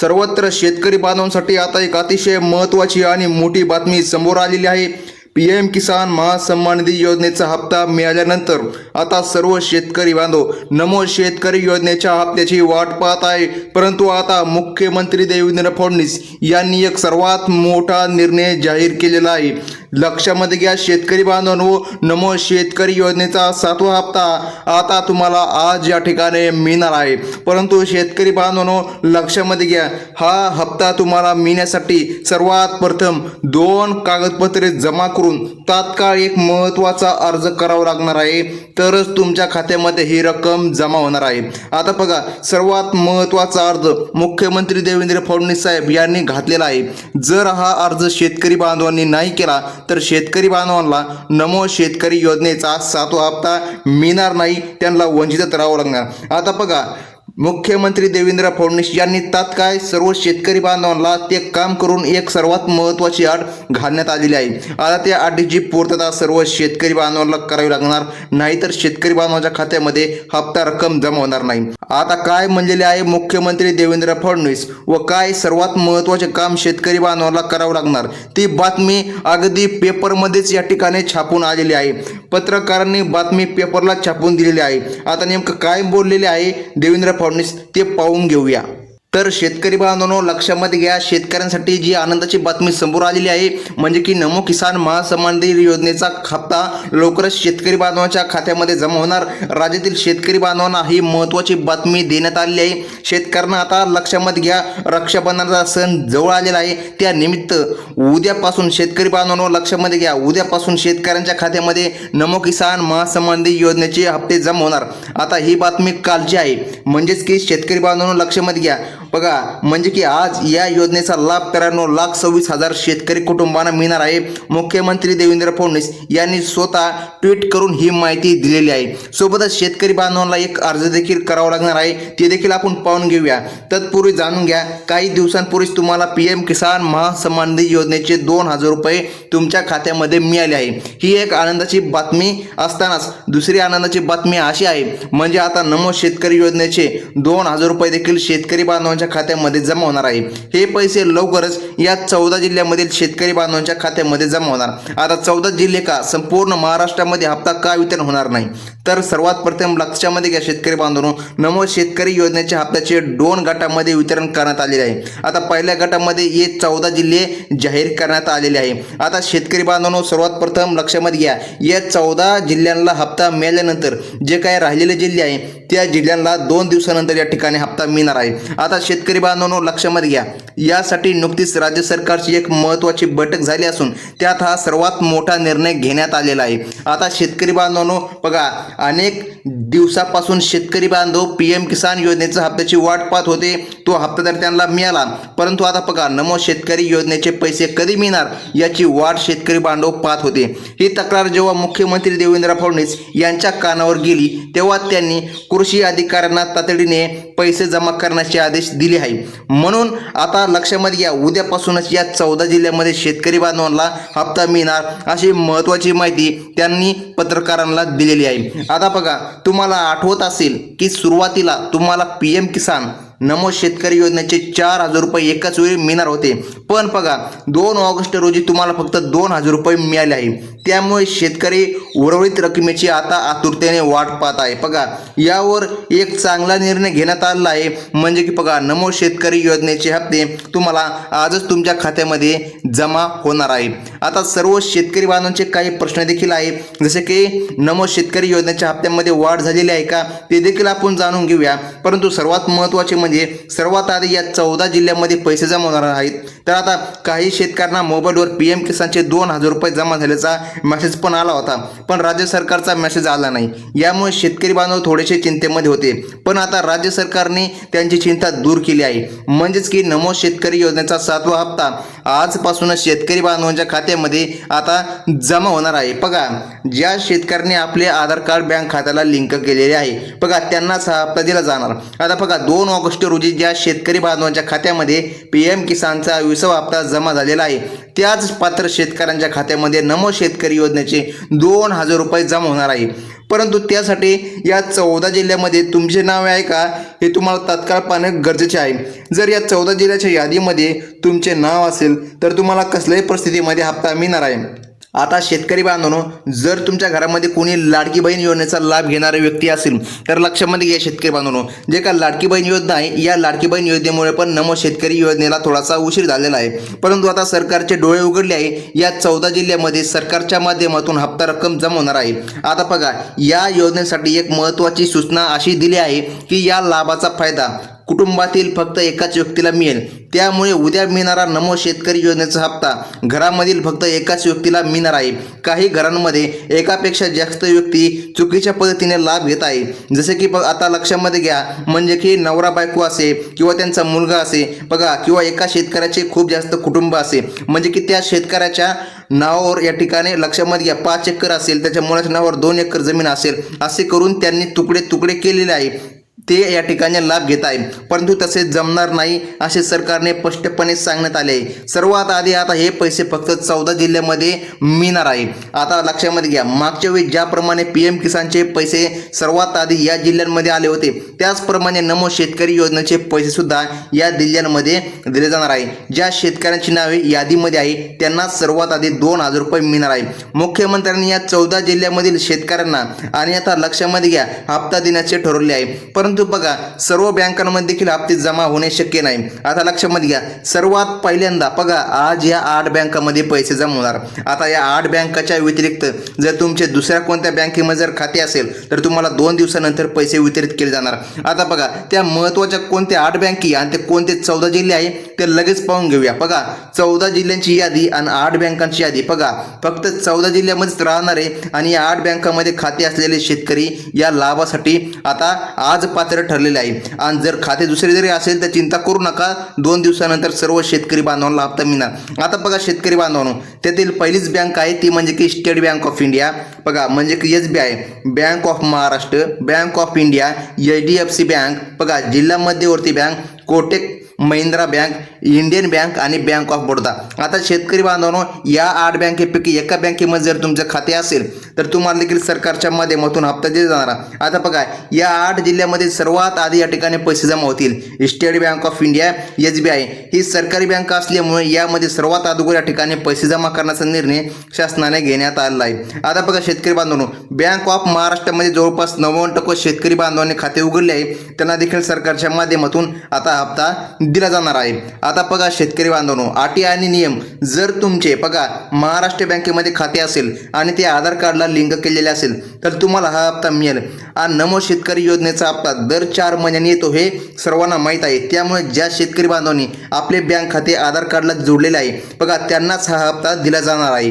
सर्वत्र शेतकरी बांधवांसाठी आता एक अतिशय महत्त्वाची आणि मोठी बातमी समोर आलेली आहे. पी एम किसान महासन्मान निधी योजनेचा हप्ता मिळाल्यानंतर आता सर्व शेतकरी बांधव नमो शेतकरी योजनेच्या हप्त्याची वाट पाहत आहे. परंतु आता मुख्यमंत्री देवेंद्र फडणवीस यांनी एक सर्वात मोठा निर्णय जाहीर केलेला आहे. लक्षामध्ये घ्या शेतकरी बांधवांनो नमो शेतकरी योजनेचा सातवा हप्ता आता तुम्हाला आज या ठिकाणी मिळणार आहे. परंतु शेतकरी बांधवांनो लक्षामध्ये घ्या हा हप्ता तुम्हाला मिळण्यासाठी सर्वात प्रथम दोन कागदपत्रे जमा करून तात्काळ एक महत्त्वाचा अर्ज करावा लागणार आहे. तरच तुमच्या खात्यामध्ये ही रक्कम जमा होणार आहे. आता बघा सर्वात महत्त्वाचा अर्ज मुख्यमंत्री देवेंद्र फडणवीस साहेब यांनी घातलेला आहे. जर हा अर्ज शेतकरी बांधवांनी नाही केला तर शेतकरी बांधवांना नमो शेतकरी योजनेचा सातवा हप्ता मिळणार नाही त्यांना वंचितच राहावं लागणार. आता बघा मुख्यमंत्री देवेंद्र फडणवीस यांनी तात्काळ सर्व शेतकरी बांधवांना ते काम करून एक सर्वात महत्त्वाची अट घालण्यात आलेली आहे. आता त्या अटीची पूर्तता सर्व शेतकरी बांधवांना करावी लागणार नाहीतर शेतकरी बांधवांच्या खात्यामध्ये हप्ता रक्कम जमा होणार नाही. आता काय म्हणलेले आहे मुख्यमंत्री देवेंद्र फडणवीस व काय सर्वात महत्त्वाचे काम शेतकरी बांधवांना करावं लागणार? ती बातमी अगदी पेपरमध्येच या ठिकाणी छापून आलेली आहे. पत्रकारांनी बातमी पेपरला छापून दिलेली आहे. आता नेमकं काय बोललेले आहे देवेंद्र फडणवीस? ते पाहून घेऊया. तर शेतकरी बांधवांनो लक्षामध्ये घ्या शेतकऱ्यांसाठी जी आनंदाची बातमी समोर आलेली आहे म्हणजे की नमो किसान महासन्मान निधी योजनेचा हप्ता लवकरच शेतकरी बांधवांच्या खात्यामध्ये जमा होणार. राज्यातील शेतकरी बांधवांना ही महत्त्वाची बातमी देण्यात आलेली आहे. शेतकऱ्यांना आता लक्षामध्ये घ्या रक्षाबंधनाचा सण जवळ आलेला आहे. त्यानिमित्त उद्यापासून शेतकरी बांधवांनो लक्षामध्ये घ्या उद्यापासून शेतकऱ्यांच्या खात्यामध्ये नमो किसान महासन्मान निधी योजनेचे हप्ते जमा होणार. आता ही बातमी कालची आहे. म्हणजेच की शेतकरी बांधवांनो लक्षामध्ये घ्या बघा म्हणजे की आज या योजनेचा लाभ त्र्याण्णव लाख सव्वीस हजार शेतकरी कुटुंबांना मिळणार आहे. मुख्यमंत्री देवेंद्र फडणवीस यांनी स्वतः ट्विट करून ही माहिती दिलेली आहे. सोबतच शेतकरी बांधवांना एक अर्ज देखील करावा लागणार आहे. ते देखील आपण पाहून घेऊया. तत्पूर्वी जाणून घ्या काही दिवसांपूर्वीच तुम्हाला पी एम किसान महासन्मान निधी योजनेचे दोन हजार रुपये तुमच्या खात्यामध्ये मिळाले आहे. ही एक आनंदाची बातमी असतानाच दुसरी आनंदाची बातमी अशी आहे. म्हणजे आता नमो शेतकरी योजनेचे दोन हजार रुपये देखील शेतकरी बांधवांच्या खात्यामध्ये जमा होणार आहे. हे पैसे लवकरच या चौदा जिल्ह्यामधील शेतकरी बांधवांच्या खात्यामध्ये जमा होणार. आता चौदा जिल्हे का? संपूर्ण महाराष्ट्रामध्ये हप्ता का वितरण होणार नाही? तर सर्वात प्रथम लक्षामध्ये घ्या शेतकरी बांधवांनो. नमो शेतकरी योजनेच्या हप्त्याचे दोन गटामध्ये वितरण करण्यात आलेले आहे. आता पहिल्या गटामध्ये हे चौदा जिल्हे जाहीर करण्यात आलेले आहे. आता शेतकरी बांधवांनो सर्वात प्रथम लक्षामध्ये घ्या. या चौदा जिल्ह्यांना हप्ता मिळाल्यानंतर जे काही राहिलेले जिल्हे आहे त्या जिल्ह्यांना दोन दिवसानंतर या ठिकाणी हप्ता मिळणार आहे. आता शेतकरी बांधवांनो लक्षामध्ये घ्या. यासाठी नुकतीच राज्य सरकारची एक महत्त्वाची बैठक झाली असून त्यात हा सर्वात मोठा निर्णय घेण्यात आलेला आहे. आता शेतकरी बांधवांनो बघा अनेक दिवसापासून शेतकरी बांधव पी एम किसान योजनेचा हप्त्याची वाट पाहत होते. तो हप्ता तर त्यांना मिळाला. परंतु आता बघा नमो शेतकरी योजनेचे पैसे कधी मिळणार याची वाट शेतकरी बांधव पाहत होते. ही तक्रार जेव्हा मुख्यमंत्री देवेंद्र फडणवीस यांच्या कानावर गेली तेव्हा त्यांनी कृषी अधिकाऱ्यांना तातडीने पैसे जमा करण्याचे आदेश दिले आहे. म्हणून आता लक्षामध्ये घ्या उद्यापासूनच या चौदा जिल्ह्यामध्ये शेतकरी बांधवांना हप्ता मिळणार अशी महत्त्वाची माहिती त्यांनी पत्रकारांना दिलेली आहे. आता बघा तुम्हाला आठवत असेल की सुरुवातीला तुम्हाला पी एम किसान नमो शेतकरी योजनेचे चार हजार रुपये एकाच वेळी मिळणार होते. पण बघा दोन ऑगस्ट रोजी तुम्हाला फक्त दोन हजार रुपये मिळाले आहे. त्यामुळे शेतकरी उर्वरित रकमेची आता आतुरतेने वाट पाहत आहे. बघा यावर एक चांगला निर्णय घेण्यात आलेला आहे. म्हणजे की बघा नमो शेतकरी योजनेचे हप्ते तुम्हाला आजच तुमच्या खात्यामध्ये जमा होणार आहे. आता सर्व शेतकरी बांधवांचे काही प्रश्न देखील आहे जसे की नमो शेतकरी योजनेच्या हप्त्यामध्ये वाढ झालेली आहे का? ते देखील आपण जाणून घेऊया. परंतु सर्वात महत्त्वाचे म्हणजे म्हणजे सर्वात आधी या चौदा जिल्ह्यामध्ये पैसे जमा होणार आहेत. तर आता काही शेतकऱ्यांना मोबाईलवर पी एम किसानचे दोन हजार रुपये जमा झाल्याचा मेसेज पण आला होता. पण राज्य सरकारचा मेसेज आला नाही. यामुळे शेतकरी बांधव थोडेसे चिंतेमध्ये होते. पण आता राज्य सरकारने त्यांची चिंता दूर केली आहे. म्हणजेच की नमो शेतकरी योजनेचा सातवा हप्ता आजपासूनच शेतकरी बांधवांच्या खात्यामध्ये आता जमा होणार आहे. बघा ज्या शेतकऱ्यांनी आपले आधार कार्ड बँक खात्याला लिंक केलेले आहे बघा त्यांनाच हा हप्ता दिला जाणार. आता बघा दोन ऑगस्ट रोजी ज्या शेतकरी बांधवांच्या खात्यामध्ये पी एम किसानचा विसावा हप्ता जमा झालेला आहे त्याच पात्र शेतकऱ्यांच्या खात्यामध्ये नमो शेतकरी योजनेचे दोन हजार रुपये जमा होणार आहे. परंतु त्यासाठी या चौदा जिल्ह्यामध्ये तुमचे नाव आहे का हे तुम्हाला तात्काळ पाहणे गरजेचे आहे. जर या चौदा जिल्ह्याच्या यादीमध्ये तुमचे नाव असेल तर तुम्हाला कसल्याही परिस्थितीमध्ये हप्ता मिळणार आहे. आता शेतकरी बांधवनो जर तुमच्या घरामध्ये कोणी लाडकी बहीण योजनेचा लाभ घेणारे व्यक्ती असेल तर लक्षामध्ये घ्या शेतकरी बांधवनो. जे का लाडकी बहीण योजना आहे या लाडकी बहीण योजनेमुळे पण नमो शेतकरी योजनेला थोडासा उशीर झालेला आहे. परंतु आता सरकारचे डोळे उघडले आहे या चौदा जिल्ह्यामध्ये सरकारच्या माध्यमातून हप्ता रक्कम जमा होणार आहे. आता बघा या योजनेसाठी एक महत्त्वाची सूचना अशी दिली आहे की या लाभाचा फायदा कुटुंबातील फक्त एकाच व्यक्तीला मिळेल. त्यामुळे उद्या मिळणारा नमो शेतकरी योजनेचा हप्ता घरामधील फक्त एकाच व्यक्तीला मिळणार आहे. काही घरांमध्ये एकापेक्षा जास्त व्यक्ती चुकीच्या पद्धतीने लाभ घेत आहे. जसे की बघ आता लक्षामध्ये घ्या म्हणजे की नवरा बायको असे किंवा त्यांचा मुलगा असे बघा किंवा एका शेतकऱ्याचे खूप जास्त कुटुंब असे. म्हणजे की त्या शेतकऱ्याच्या नावावर या ठिकाणी लक्षामध्ये घ्या पाच एकर असेल त्याच्या मुलाच्या नावावर दोन एकर जमीन असेल असे करून त्यांनी तुकडे तुकडे केलेले आहे. ते या ठिकाणी लाभ घेत आहे परंतु तसे जमणार नाही असे सरकारने स्पष्टपणे सांगण्यात आले. आहे सर्वात आधी आता हे पैसे फक्त चौदा जिल्ह्यामध्ये मिळणार आहे. आता लक्षामध्ये घ्या मागच्या वेळी ज्याप्रमाणे पी एम किसानचे पैसे सर्वात आधी या जिल्ह्यांमध्ये आले होते त्याचप्रमाणे नमो शेतकरी योजनेचे पैसे सुद्धा या जिल्ह्यांमध्ये दिले जाणार आहे. ज्या शेतकऱ्यांची नावे यादीमध्ये आहे त्यांना सर्वात आधी दोन हजार रुपये मिळणार आहे. मुख्यमंत्र्यांनी या चौदा जिल्ह्यामधील शेतकऱ्यांना आणि आता लक्षामध्ये घ्या हप्ता देण्याचे ठरवले आहे. परंतु बघा सर्व बँकांमध्ये देखील हप्ते जमा होणे शक्य नाही. आता लक्षामध्ये घ्या सर्वात पहिल्यांदा बघा आज या आठ बँकामध्ये पैसे जमा होणार. आता या आठ बँकाच्या व्यतिरिक्त जर तुमचे दुसऱ्या कोणत्या बँकेमध्ये जर खाते असेल तर तुम्हाला दोन दिवसानंतर पैसे वितरित केले जाणार. आता बघा त्या महत्त्वाच्या कोणत्या आठ बँकी आणि ते कोणते चौदा जिल्हे आहे ते लगेच पाहून घेऊया. बघा चौदा जिल्ह्यांची यादी आणि आठ बँकांची यादी. बघा फक्त चौदा जिल्ह्यामध्येच राहणारे आणि या आठ बँकामध्ये खाते असलेले शेतकरी या लाभासाठी आता आज मात्र ठरलेले आहे. आणि जर खाते दुसरे जरी असेल तर चिंता करू नका. दोन दिवसानंतर सर्व शेतकरी बांधवांना हप्ता मिळणार. आता बघा शेतकरी बांधवांनो त्यातील पहिलीच बँक आहे ती म्हणजे की स्टेट बँक ऑफ इंडिया. बघा म्हणजे की S B I bank of Maharashtra bank of India H D F C bank बघा जिल्हा मध्यवर्ती bank Kotak Mahindra bank Indian bank आणि बँक ऑफ बडोदा. आता शेतकरी बांधवांनो या आठ बँकेपैकी एका बँकेमध्ये जर तुमचं खाते असेल तर तुम्हाला देखील सरकारच्या माध्यमातून हप्ता दिला जाणार. आता बघा या आठ जिल्ह्यामध्ये सर्वात आधी या ठिकाणी पैसे जमा होतील. State Bank of India S B I. ही सरकारी बँक असल्यामुळे यामध्ये सर्वात अगोदर या ठिकाणी पैसे जमा करण्याचा निर्णय शासनाने घेण्यात आलेला आहे. आता बघा शेतकरी बांधवांनो बँक ऑफ महाराष्ट्रामध्ये जवळपास नव्वद टक्के शेतकरी बांधवांनी खाते उघडले आहे. त्यांना देखील सरकारच्या माध्यमातून आता हप्ता दिला जाणार आहे. आता बघा शेतकरी बांधवनो अटी आणि नियम जर तुमचे बघा महाराष्ट्र बँकेमध्ये खाते असेल आणि ते आधार कार्डला लिंक केलेले असेल तर तुम्हाला हा हप्ता मिळेल. हा नमो शेतकरी योजनेचा हप्ता दर चार महिन्यांनी येतो हे सर्वांना माहीत आहे. त्यामुळे ज्या शेतकरी बांधवांनी आपले बँक खाते आधार कार्डला जोडलेले आहे बघा त्यांनाच हा हप्ता दिला जाणार आहे.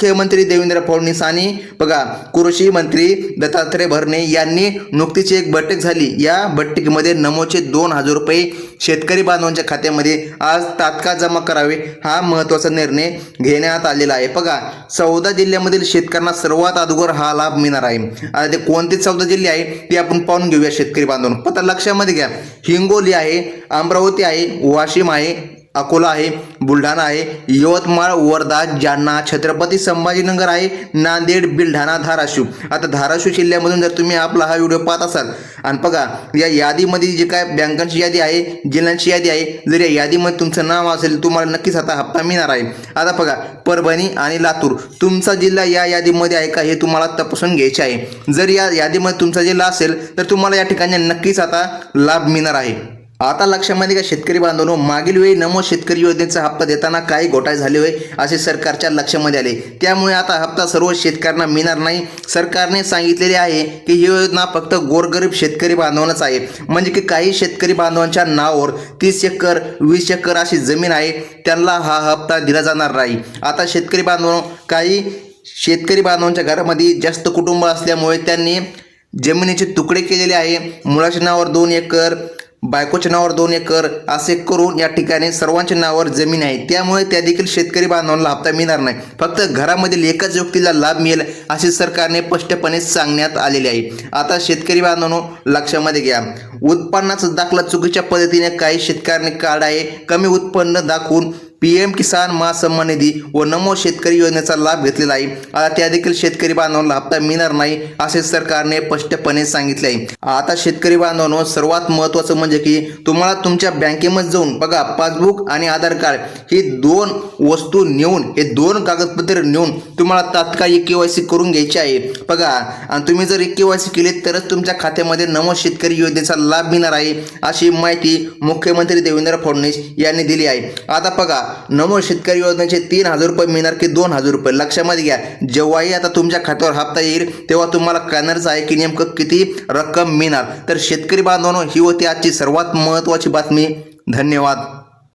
मुख्यमंत्री देवेंद्र फडणवीस आणि बघा कृषी मंत्री दत्तात्रय भरणे यांनी नुकतीच एक बैठक झाली. या बैठकीमध्ये नमोचे दोन हजार रुपये शेतकरी बांधवांच्या खात्यामध्ये आज तात्काळ जमा करावे हा महत्त्वाचा निर्णय घेण्यात आलेला आहे. बघा चौदा जिल्ह्यामधील शेतकऱ्यांना सर्वात अगोदर हा लाभ मिळणार आहे. आता ते कोणते चौदा जिल्हे आहे ते आपण पाहून घेऊया शेतकरी बांधवांना. पता लक्षामध्ये घ्या. हिंगोली आहे अमरावती आहे वाशिम आहे अकोला आहे बुलढाणा आहे यवतमाळ वर्धा जालना छत्रपती संभाजीनगर आहे नांदेड बुलढाणा धाराशिव. आता धाराशिव जिल्ह्यामधून जर तुम्ही आपला हा व्हिडिओ पाहत असाल आणि बघा या यादीमध्ये जे काय बँकांची यादी आहे जिल्ह्यांची यादी आहे जर या यादीमध्ये तुमचं नाव असेल तुम्हाला नक्कीच आता हप्ता मिळणार आहे. आता बघा परभणी आणि लातूर तुमचा जिल्हा या यादीमध्ये आहे का हे तुम्हाला तपासून घ्यायचे आहे. जर या यादीमध्ये तुमचा जिल्हा असेल तर तुम्हाला या ठिकाणी नक्कीच आता लाभ मिळणार आहे. आता लक्षामध्ये का शेतकरी बांधवांनो मागील वेळी नमो शेतकरी योजनेचा हप्ता देताना काही घोटाळे झाले होय असे सरकारच्या लक्षामध्ये आले. त्यामुळे आता हप्ता सर्व शेतकऱ्यांना मिळणार नाही. सरकारने सांगितलेले आहे की ही योजना फक्त गोरगरीब शेतकरी बांधवांनाच आहे. म्हणजे की काही शेतकरी बांधवांच्या नावावर तीस एकर वीस एकर अशी जमीन आहे त्यांना हा हप्ता दिला जाणार नाही. आता शेतकरी बांधवांनो काही शेतकरी बांधवांच्या घरामध्ये जास्त कुटुंब असल्यामुळे त्यांनी जमिनीचे तुकडे केलेले आहे. मुलाच्या नावावर दोन एकर बायकोच्या नावावर दोन एकर असे करून या ठिकाणी सर्वांच्या नावावर जमीन आहे. त्यामुळे त्या देखील शेतकरी बांधवांना हप्ता मिळणार नाही. फक्त घरामधील एकाच व्यक्तीला लाभ मिळेल असे सरकारने स्पष्टपणे सांगण्यात आलेले आहे. आता शेतकरी बांधवांनो लक्षामध्ये घ्या. उत्पन्नाचा दाखला चुकीच्या पद्धतीने काही शेतकऱ्यांनी काढ आहे. कमी उत्पन्न दाखवून पी एम किसान महासन्मान निधी व नमो शेतकरी योजनेचा लाभ घेतलेला आहे. आता त्या देखील शेतकरी बांधवांना हप्ता मिळणार नाही असे सरकारने स्पष्टपणे सांगितले आहे. आता शेतकरी बांधवांनो सर्वात महत्त्वाचं म्हणजे की तुम्हाला तुमच्या बँकेमध्ये जाऊन बघा पासबुक आणि आधार कार्ड ही दोन वस्तू नेऊन हे दोन कागदपत्र नेऊन तुम्हाला तात्काळ के वाय सी करून घ्यायची आहे. बघा आणि तुम्ही जर के वाय सी केली तरच तुमच्या खात्यामध्ये नमो शेतकरी योजनेचा लाभ मिळणार आहे अशी माहिती मुख्यमंत्री देवेंद्र फडणवीस यांनी दिली आहे. आता बघा नमो शेतकरी योजनेचे तीन हजार रुपये मिळणार की दोन हजार रुपये? लक्षामध्ये घ्या जेव्हाही आता तुमच्या खात्यावर हप्ता येईल तेव्हा तुम्हाला कळणारच आहे की नेमकं किती रक्कम मिळणार. तर शेतकरी बांधवांनो ही होती आजची सर्वात महत्त्वाची बातमी. धन्यवाद.